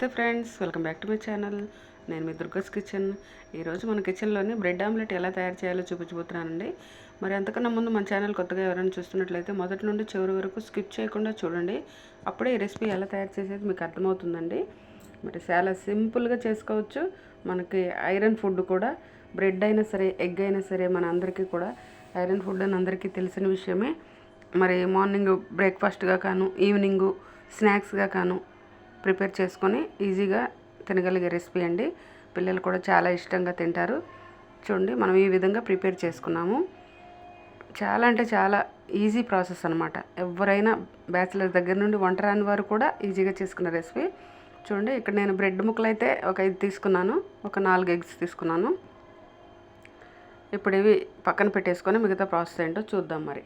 నమస్తే friends welcome back to my channel. నేను మీ దుర్గస్ కిచెన్. ఈరోజు మన కిచెన్లోని బ్రెడ్ ఆమ్లెట్ ఎలా తయారు చేయాలో చూపించబోతున్నానండి. మరి అంతకన్నా ముందు మన ఛానల్ కొత్తగా ఎవరైనా చూస్తున్నట్లయితే మొదటి నుండి చివరి వరకు స్కిప్ చేయకుండా చూడండి. అప్పుడే ఈ రెసిపీ ఎలా తయారు చేసేది మీకు అర్థమవుతుందండి. మరి చాలా సింపుల్గా చేసుకోవచ్చు. మనకి ఐరన్ ఫుడ్ కూడా బ్రెడ్ అయినా సరే ఎగ్ అయినా సరే మన అందరికీ కూడా ఐరన్ ఫుడ్ అని అందరికీ తెలిసిన విషయమే. మరి మార్నింగ్ బ్రేక్ఫాస్ట్గా కాను ఈవినింగు స్నాక్స్గా కాను ప్రిపేర్ చేసుకొని ఈజీగా తినగలిగే రెసిపీ అండి. పిల్లలు కూడా చాలా ఇష్టంగా తింటారు. చూడండి మనం ఈ విధంగా ప్రిపేర్ చేసుకున్నాము. చాలా అంటే చాలా ఈజీ ప్రాసెస్ అనమాట ఎవరైనా బ్యాచిలర్ దగ్గర నుండి వంట రాని వారు కూడా ఈజీగా చేసుకున్న రెసిపీ. చూడండి ఇక్కడ నేను బ్రెడ్ ముక్కలు అయితే ఒక ఐదు తీసుకున్నాను. ఒక నాలుగు ఎగ్స్ తీసుకున్నాను. ఇప్పుడు ఇవి పక్కన పెట్టేసుకొని మిగతా ప్రాసెస్ ఏంటో చూద్దాం మరి.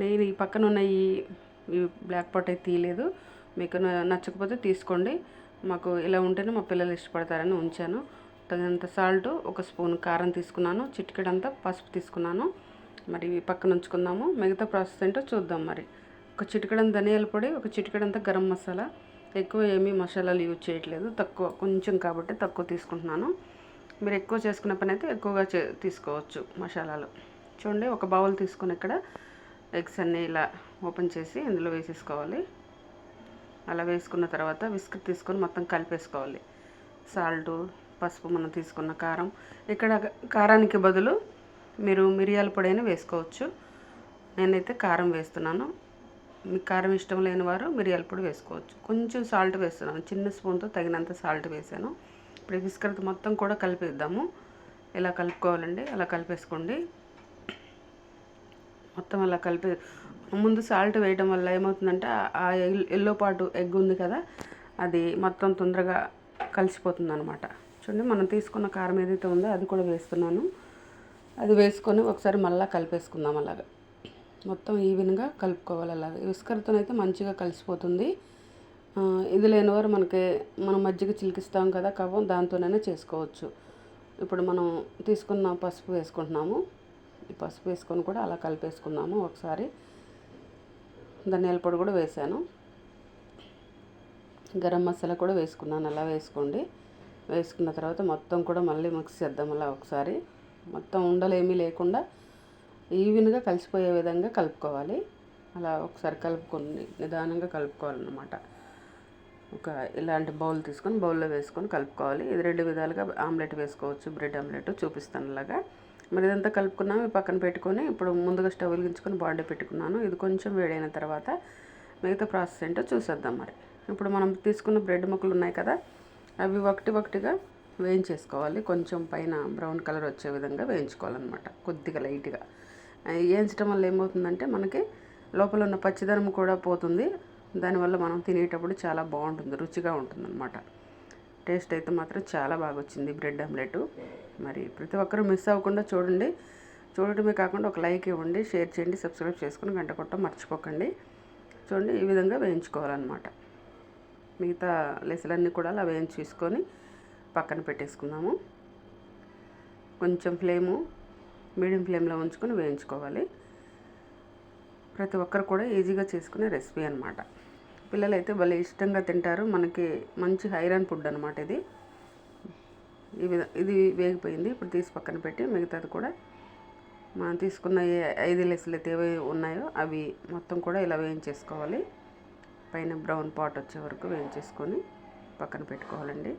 నేను ఈ పక్కన ఉన్న ఈ ఈ బ్లాక్ పాట్ అయితే తీయలేదు. మీకు న- నచ్చకపోతే తీసుకోండి. మాకు ఇలా ఉంటేనే మా పిల్లలు ఇష్టపడతారని ఉంచాను. తగినంత సాల్ట్ ఒక స్పూన్ కారం తీసుకున్నాను. చిటికెడంతా పసుపు తీసుకున్నాను. మరి పక్కన ఉంచుకుందాము. మిగతా ప్రాసెస్ ఏంటో చూద్దాం మరి. ఒక చిటికెడం ధనియాల పొడి ఒక చిటికెడంతా గరం మసాలా. ఎక్కువ ఏమీ మసాలాలు యూజ్ చేయట్లేదు. తక్కువ కొంచెం కాబట్టి తక్కువ తీసుకుంటున్నాను. మీరు ఎక్కువ చేసుకున్న పని అయితే ఎక్కువగా చే తీసుకోవచ్చు మసాలాలు. చూడండి ఒక బౌల్ తీసుకొని ఇక్కడ ఎగ్స్ అన్నీ ఇలా ఓపెన్ చేసి ఇందులో వేసేసుకోవాలి. అలా వేసుకున్న తర్వాత విస్క్ తీసుకొని మొత్తం కలిపేసుకోవాలి. సాల్ట్ పసుపు మనం తీసుకున్న కారం. ఇక్కడ కారానికి బదులు మీరు మిరియాల పొడి అయినా వేసుకోవచ్చు. నేనైతే కారం వేస్తున్నాను. మీకు కారం ఇష్టం లేని వారు మిరియాల పొడి వేసుకోవచ్చు. కొంచెం సాల్ట్ వేస్తున్నాను. చిన్న స్పూన్తో తగినంత సాల్ట్ వేసాను. ఇప్పుడు ఈ విస్కర్తో మొత్తం కూడా కలిపేద్దాము. ఇలా కలుపుకోవాలండి. అలా కలిపేసుకోండి. మొత్తం అలా కలిపి ముందు సాల్ట్ వేయడం వల్ల ఏమవుతుందంటే ఆ- ఎల్లో పాటు ఎగ్ ఉంది కదా అది మొత్తం తొందరగా కలిసిపోతుంది అనమాట చూడండి మనం తీసుకున్న కారం ఏదైతే ఉందో అది కూడా వేస్తున్నాను. అది వేసుకొని ఒకసారి మళ్ళీ కలిపేసుకుందాం అలాగా. మొత్తం ఈవెన్గా కలుపుకోవాలి అలాగా. విస్కర్తో అయితే మంచిగా కలిసిపోతుంది. ఇది లేనివారు మనకి మనం మజ్జిగ చిలికిస్తాం కదా కవ్వం దాంతోనైనా చేసుకోవచ్చు. ఇప్పుడు మనం తీసుకున్న పసుపు వేసుకుంటున్నాము. ఈ పసుపు వేసుకొని కూడా అలా కలిపేసుకుందాము ఒకసారి. ధనియాల పొడి కూడా వేసాను. గరం మసాలా కూడా వేసుకున్నాను అలా వేసుకోండి. వేసుకున్న తర్వాత మొత్తం కూడా మళ్ళీ మిక్స్ చేద్దాం అలా ఒకసారి. మొత్తం ఉండలేమీ లేకుండా ఈవెన్గా కలిసిపోయే విధంగా కలుపుకోవాలి. అలా ఒకసారి కలుపుకొని నిదానంగా కలుపుకోవాలన్నమాట. ఒక ఇలాంటి బౌల్ తీసుకొని బౌల్లో వేసుకొని కలుపుకోవాలి. ఇది రెండు విధాలుగా ఆమ్లెట్ వేసుకోవచ్చు బ్రెడ్ ఆమ్లెట్ చూపిస్తాను అలాగా మరి ఇదంతా కలుపుకున్నాము పక్కన పెట్టుకొని ఇప్పుడు ముందుగా స్టవ్ వెలిగించుకొని బాండీ పెట్టుకున్నాను. ఇది కొంచెం వేడైన తర్వాత మిగతా ప్రాసెస్ ఏంటో చూసేద్దాం మరి. ఇప్పుడు మనం తీసుకున్న బ్రెడ్ ముక్కలు ఉన్నాయి కదా అవి ఒకటి ఒకటిగా వేయించేసుకోవాలి. కొంచెం పైన బ్రౌన్ కలర్ వచ్చే విధంగా వేయించుకోవాలన్నమాట కొద్దిగా లైట్గా. వేయించడం వల్ల ఏమవుతుందంటే మనకి లోపల ఉన్న పచ్చిదనం కూడా పోతుంది. దానివల్ల మనం తినేటప్పుడు చాలా బాగుంటుంది రుచిగా ఉంటుంది టేస్ట్ అయితే మాత్రం చాలా బాగా వచ్చింది బ్రెడ్ ఆమ్లెట్. మరి ప్రతి ఒక్కరూ మిస్ అవ్వకుండా చూడండి. చూడటమే కాకుండా ఒక లైక్ ఇవ్వండి షేర్ చేయండి సబ్స్క్రైబ్ చేసుకుని గంట కొట్ట మర్చిపోకండి. చూడండి ఈ విధంగా వేయించుకోవాలన్నమాట. మిగతా లెసలన్నీ కూడా అలా వేయించేసుకొని పక్కన పెట్టేసుకుందాము. కొంచెం ఫ్లేము మీడియం ఫ్లేమ్లో ఉంచుకొని వేయించుకోవాలి. ప్రతి ఒక్కరు కూడా ఈజీగా చేసుకునే రెసిపీ అనమాట పిల్లలైతే భలే ఇష్టంగా తింటారు. మనకి మంచి ఐరన్ ఫుడ్ అనమాట ఇది. ఈ విధ ఇది వేగిపోయింది. ఇప్పుడు తీసి పక్కన పెట్టి మిగతాది కూడా మనం తీసుకున్న ఏ ఐదు లెస్లు అయితే ఏవి ఉన్నాయో అవి మొత్తం కూడా ఇలా వేయించేసుకోవాలి. పైన బ్రౌన్ పాట్ వచ్చే వరకు వేయించేసుకొని పక్కన పెట్టుకోవాలండి.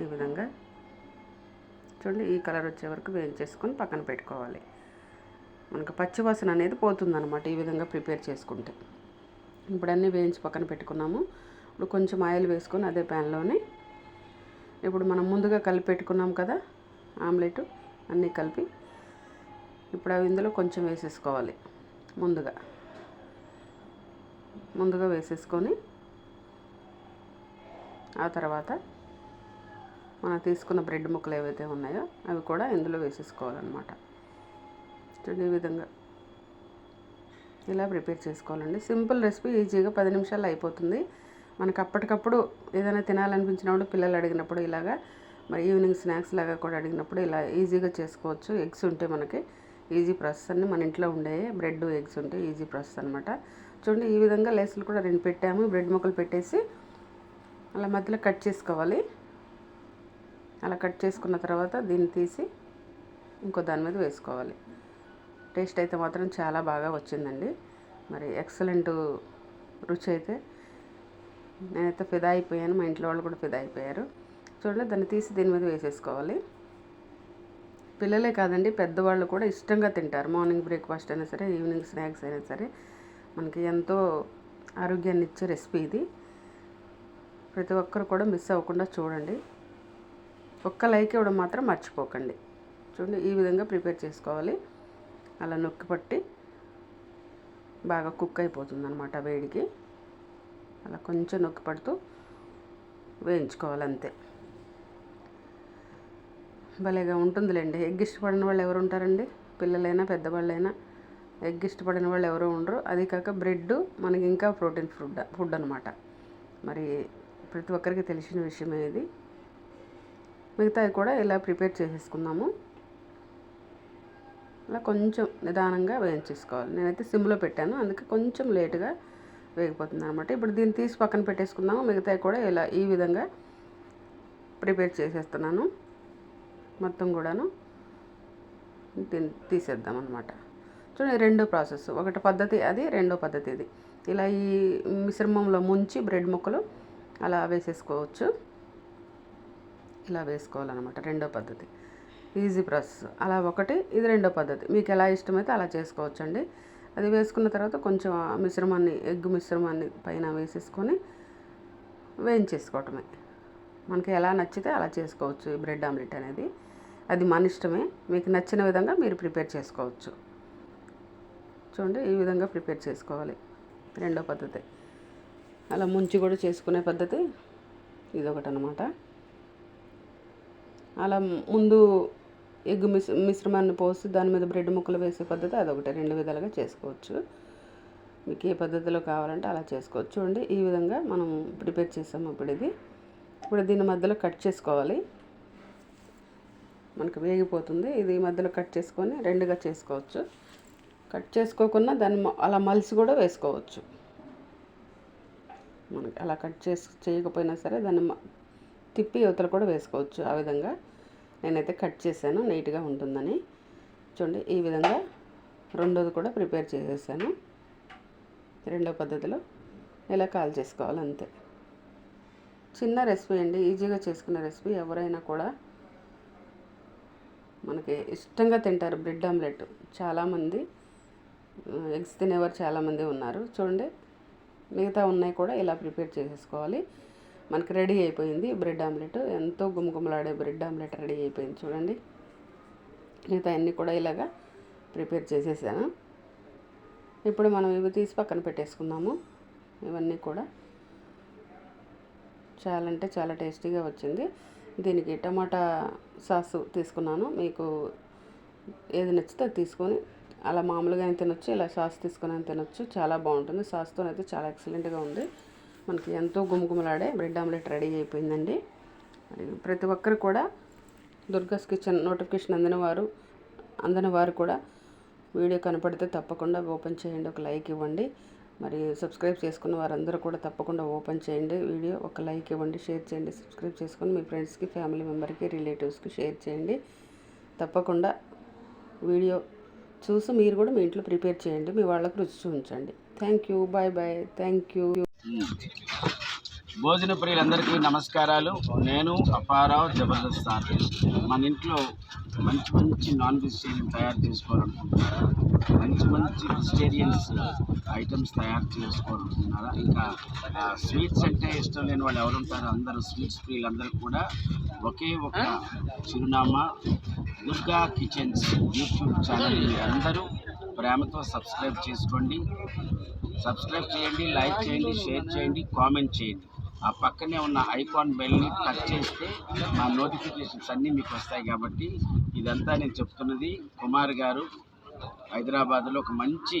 ఈ విధంగా చూడండి ఈ కలర్ వచ్చే వరకు వేయించేసుకొని పక్కన పెట్టుకోవాలి. మనకు పచ్చివాసన అనేది పోతుందన్నమాట ఈ విధంగా ప్రిపేర్ చేసుకుంటే. ఇప్పుడు అన్నీ వేయించి పక్కన పెట్టుకున్నాము. ఇప్పుడు కొంచెం ఆయిల్ వేసుకొని అదే ప్యాన్లోనే ఇప్పుడు మనం ముందుగా కలిపి పెట్టుకున్నాం కదా ఆమ్లెట్ అన్నీ కలిపి ఇప్పుడు అవి ఇందులో కొంచెం వేసేసుకోవాలి ముందుగా. ముందుగా వేసేసుకొని ఆ తర్వాత మనం తీసుకున్న బ్రెడ్ ముక్కలు ఏవైతే ఉన్నాయో అవి కూడా ఇందులో వేసేసుకోవాలన్నమాట. చూడండి ఈ విధంగా. ఇలా ప్రిపేర్ చేసుకోవాలండి. సింపుల్ రెసిపీ ఈజీగా పది నిమిషాల్లో అయిపోతుంది. మనకు అప్పటికప్పుడు ఏదైనా తినాలనిపించినప్పుడు పిల్లలు అడిగినప్పుడు ఇలాగా మరి ఈవినింగ్ స్నాక్స్ లాగా కూడా అడిగినప్పుడు ఇలా ఈజీగా చేసుకోవచ్చు. ఎగ్స్ ఉంటే మనకి ఈజీ ప్రాసెస్ అన్ని మన ఇంట్లో ఉండే బ్రెడ్ ఎగ్స్ ఉంటే ఈజీ ప్రాసెస్ అనమాట చూడండి ఈ విధంగా లేసులు కూడా రెండు పెట్టాము. బ్రెడ్ ముక్కలు పెట్టేసి అలా మధ్యలో కట్ చేసుకోవాలి. అలా కట్ చేసుకున్న తర్వాత దీన్ని తీసి ఇంకో దాని మీద వేసుకోవాలి. టేస్ట్ అయితే మాత్రం చాలా బాగా వచ్చిందండి. మరి ఎక్సలెంట్ రుచి అయితే. నేనైతే ఫిదా అయిపోయాను. మా ఇంట్లో వాళ్ళు కూడా ఫిదా అయిపోయారు. చూడండి దాన్ని తీసి దీని మీద వేసేసుకోవాలి. పిల్లలే కాదండి పెద్దవాళ్ళు కూడా ఇష్టంగా తింటారు. మార్నింగ్ బ్రేక్ఫాస్ట్ అయినా సరే ఈవినింగ్ స్నాక్స్ అయినా సరే. మనకి ఎంతో ఆరోగ్యాన్ని ఇచ్చే రెసిపీ ఇది. ప్రతి ఒక్కరు కూడా మిస్ అవ్వకుండా చూడండి. ఒక్క లైక్ ఇవ్వడం మాత్రం మర్చిపోకండి. చూడండి ఈ విధంగా ప్రిపేర్ చేసుకోవాలి. అలా నొక్కి పట్టి బాగా కుక్ అయిపోతుంది అనమాట వేడికి. అలా కొంచెం నొక్కి పడుతూ వేయించుకోవాలి అంతే భలేగా ఉంటుందిలేండి. ఎగ్ ఇష్టపడిన వాళ్ళు ఎవరు ఉంటారండి? పిల్లలైనా పెద్దవాళ్ళైనా ఎగ్ ఇష్టపడిన వాళ్ళు ఎవరు ఉండరు. అది కాక బ్రెడ్ మనకి ఇంకా ప్రోటీన్ ఫుడ్ ఫుడ్ అనమాట మరి ప్రతి ఒక్కరికి తెలిసిన విషయమే ఇది. మిగతావి కూడా ఇలా ప్రిపేర్ చేసేసుకుందాము. అలా కొంచెం నిదానంగా వేయించేసుకోవాలి. నేనైతే సిమ్లో పెట్టాను. అందుకే కొంచెం లేటుగా వేగిపోతుంది అనమాట ఇప్పుడు దీన్ని తీసి పక్కన పెట్టేసుకుందాము. మిగతావి కూడా ఇలా ఈ విధంగా ప్రిపేర్ చేసేస్తున్నాను. మొత్తం కూడాను దీన్ని తీసేద్దాం అనమాట చూడండి రెండో ప్రాసెస్. ఒకటి పద్ధతి అది రెండో పద్ధతి ఇది. ఇలా ఈ మిశ్రమంలో ముంచి బ్రెడ్ ముక్కలు అలా వేసేసుకోవచ్చు. ఇలా వేసుకోవాలన్నమాట. రెండో పద్ధతి. Easy process. అలా ఒకటి ఇది రెండో పద్ధతి. మీకు ఎలా ఇష్టమైతే అలా చేసుకోవచ్చండి. అది వేసుకున్న తర్వాత కొంచెం ఆ మిశ్రమాన్ని ఎగ్ మిశ్రమాన్ని పైన వేసేసుకొని వేయించేసుకోవటమే. మనకి ఎలా నచ్చితే అలా చేసుకోవచ్చు ఈ బ్రెడ్ ఆమ్లెట్ అనేది. అది మన ఇష్టమే. మీకు నచ్చిన విధంగా మీరు ప్రిపేర్ చేసుకోవచ్చు. చూడండి ఈ విధంగా ప్రిపేర్ చేసుకోవాలి. రెండో పద్ధతి. అలా ముంచి కూడా చేసుకునే పద్ధతి ఇదొకటి అనమాట అలా ముందు ఎగ్ మిశ్ మిశ్రమాన్ని పోసి దాని మీద బ్రెడ్ ముక్కలు వేసే పద్ధతి అదొకటి. రెండు విధాలుగా చేసుకోవచ్చు. మీకు ఏ పద్ధతిలో కావాలంటే అలా చేసుకోవచ్చు. చూడండి ఈ విధంగా మనం ప్రిపేర్ చేసాము ఇప్పుడు ఇది. ఇప్పుడు దీని మధ్యలో కట్ చేసుకోవాలి. మనకు వేగిపోతుంది. ఇది మధ్యలో కట్ చేసుకొని రెండుగా చేసుకోవచ్చు. కట్ చేసుకోకుండా దాన్ని మ- అలా మలిసి కూడా వేసుకోవచ్చు. మనకి అలా కట్ చేసి చేయకపోయినా సరే దాన్ని తిప్పి యువతలు కూడా వేసుకోవచ్చు ఆ విధంగా. నేనైతే కట్ చేశాను నీట్గా ఉంటుందని. చూడండి ఈ విధంగా రెండోది కూడా ప్రిపేర్ చేసేసాను. రెండో పద్ధతిలో ఇలా కాల్ చేసుకోవాలి అంతే. చిన్న రెసిపీ అండి ఈజీగా చేసుకునే రెసిపీ. ఎవరైనా కూడా మనకి ఇష్టంగా తింటారు బ్రెడ్ ఆమ్లెట్. చాలామంది ఎగ్స్ తినేవారు చాలామంది ఉన్నారు. చూడండి మిగతా ఉన్నాయి కూడా ఇలా ప్రిపేర్ చేసేసుకోవాలి. మనకి రెడీ అయిపోయింది బ్రెడ్ ఆమ్లెట్. ఎంతో గుమగుమలాడే బ్రెడ్ ఆమ్లెట్ రెడీ అయిపోయింది చూడండి. మిగతా అన్నీ కూడా ఇలాగా ప్రిపేర్ చేసేసాను. ఇప్పుడు మనం ఇవి తీసి పక్కన పెట్టేసుకుందాము. ఇవన్నీ కూడా చాలా అంటే చాలా టేస్టీగా వచ్చింది. దీనికి టమాటా సాసు తీసుకున్నాను. మీకు ఏది నచ్చితే తీసుకొని అలా మామూలుగా అయినా తినొచ్చు ఇలా సాస్ తీసుకొని అయినా తినొచ్చు. చాలా బాగుంటుంది. సాస్తో అయితే చాలా ఎక్సలెంట్గా ఉంది. మనకి ఎంతో గుమగుమలాడే బ్రెడ్ ఆమ్లెట్ రెడీ అయిపోయిందండి. మరి ప్రతి ఒక్కరు కూడా దుర్గాస్ కిచెన్ నోటిఫికేషన్ అందిన వారు అందని వారు కూడా వీడియో కనపడితే తప్పకుండా ఓపెన్ చేయండి ఒక లైక్ ఇవ్వండి. మరి సబ్స్క్రైబ్ చేసుకున్న వారందరూ కూడా తప్పకుండా ఓపెన్ చేయండి వీడియో ఒక లైక్ ఇవ్వండి షేర్ చేయండి సబ్స్క్రైబ్ చేసుకొని మీ ఫ్రెండ్స్కి ఫ్యామిలీ మెంబర్కి రిలేటివ్స్కి షేర్ చేయండి. తప్పకుండా వీడియో చూసి మీరు కూడా మీ ఇంట్లో ప్రిపేర్ చేయండి మీ వాళ్ళకు రుచి చూపించండి. Thank you bye bye thank you. భోజన ప్రియులందరికీ నమస్కారాలు. నేను అపారావు జబర్దస్త్ ఆర్టిస్ట్ మన ఇంట్లో మంచి మంచి నాన్ వెజిటేరియన్ తయారు చేసుకోవాలనుకుంటున్నారా? మంచి మంచి వెజిటేరియన్స్ ఐటమ్స్ తయారు చేసుకోవాలనుకుంటున్నారా? ఇంకా స్వీట్స్ అంటే ఇష్టం లేని వాళ్ళు ఎవరు ఉంటారో అందరూ స్వీట్స్ ప్రియులందరూ కూడా ఒకే ఒక చిరునామా దుర్గా కిచెన్స్ యూట్యూబ్ ఛానల్. అందరూ ప్రేమతో సబ్స్క్రైబ్ చేసుకోండి. సబ్స్క్రైబ్ చేయండి లైక్ చేయండి షేర్ చేయండి కామెంట్ చేయండి. ఆ పక్కనే ఉన్న ఐకాన్ బెల్ని టచ్ చేస్తే మా నోటిఫికేషన్స్ అన్నీ మీకు వస్తాయి కాబట్టి ఇదంతా నేను చెప్తున్నది కుమార్ గారు. హైదరాబాద్లో ఒక మంచి